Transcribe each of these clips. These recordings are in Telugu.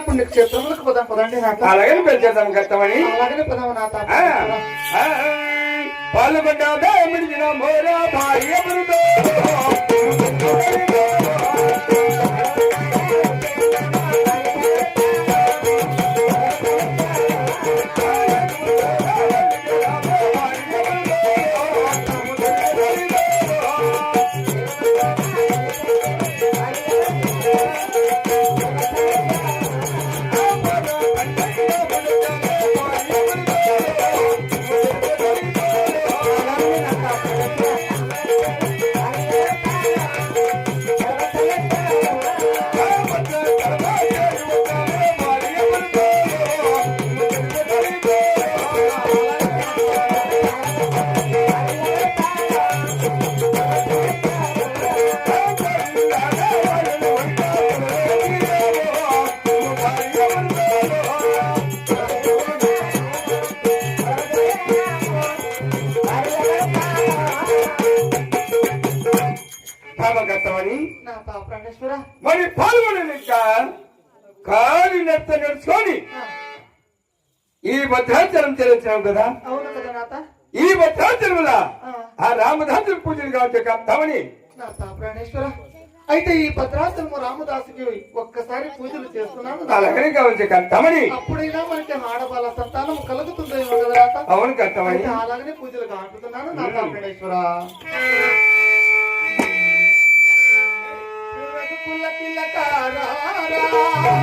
పుణ్యక్షేత్రములకు పోదాం పదండి అలాగే పెంచేద్దాం కష్టమని అలాగనే పోదాం నాట పాల్గొండా మిడిచిన మోరా భార్య మృదో కష్టమని నా పాప ప్రాణేశ్వర. మరి పాల్గొనలేక కాలి నెత్త నడుచుకొని ఈ భద్రాచలం చెల్లించాం కదా? అవును కదా ఈ భద్రాచలంలో ఆ. రామదాసు పూజలు కావచ్చు కప్తామని నా పాప ప్రాణేశ్వర. అయితే ఈ భద్రాచలము రామదాసుకి ఒక్కసారి పూజలు చేస్తున్నాను. అలాగనే కావచ్చు కప్తామని అప్పుడైనా మనకి ఆడవాళ్ళ సంతానం కలుగుతుందేమో కదా నాత. అవును అయితే అలాగనే పూజలు కాంటుతున్నాను నా ప్రాణేశ్వర. राम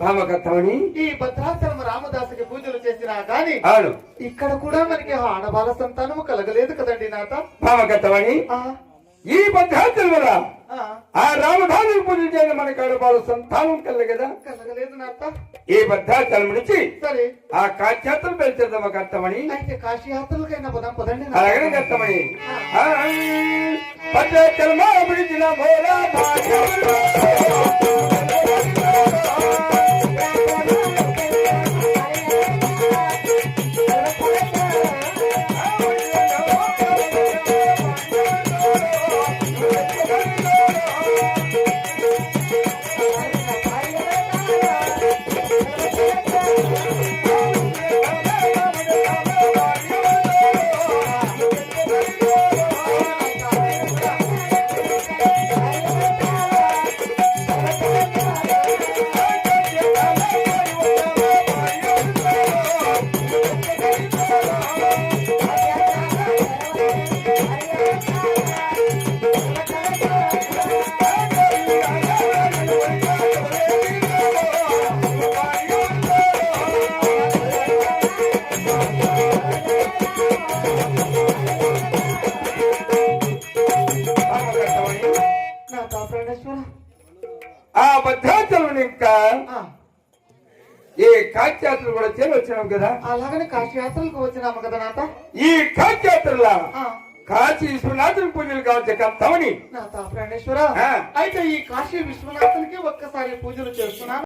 భామకత్తమని ఈ భద్రాచలం రామదాసుకి పూజలు చేసినా గాని అవును. ఇక్కడ కూడా మనకి ఆడబాల సంతానము కలగలేదు కదండి నాత భామకత్తమని ఆ, ఈ భద్రాచలముల ఆ, ఆ రామధాను పూజ చేయడం మనకి ఆడవాళ్ళ సంతానం కల కదా కలగలేదు నాత ఈ భద్రాచలం నుంచి సరే. ఆ కాశ్యాత్రలు పెంచేద్దాం కత్తమని అయితే కాశీ యాత్రలకైనా పోదాం పదండి. అలాగనే కత్తమని భద్రాచలమా పిలిచిన మోరా ఈ కాశ్యాత్రలు కూడా చేరి వచ్చినాం కదా. అలాగనే కాశీ యాత్రలకు వచ్చినాము కదా నాత ఈ కాశ్యాత్రల ఆ, కాశీ విశ్వనాథుని పూజలు కావచ్చు కత్తమని నాత ప్రాణేశ్వర. అయితే ఈ కాశీ విశ్వనాథునికి ఒక్కసారి పూజలు చేస్తున్నాను.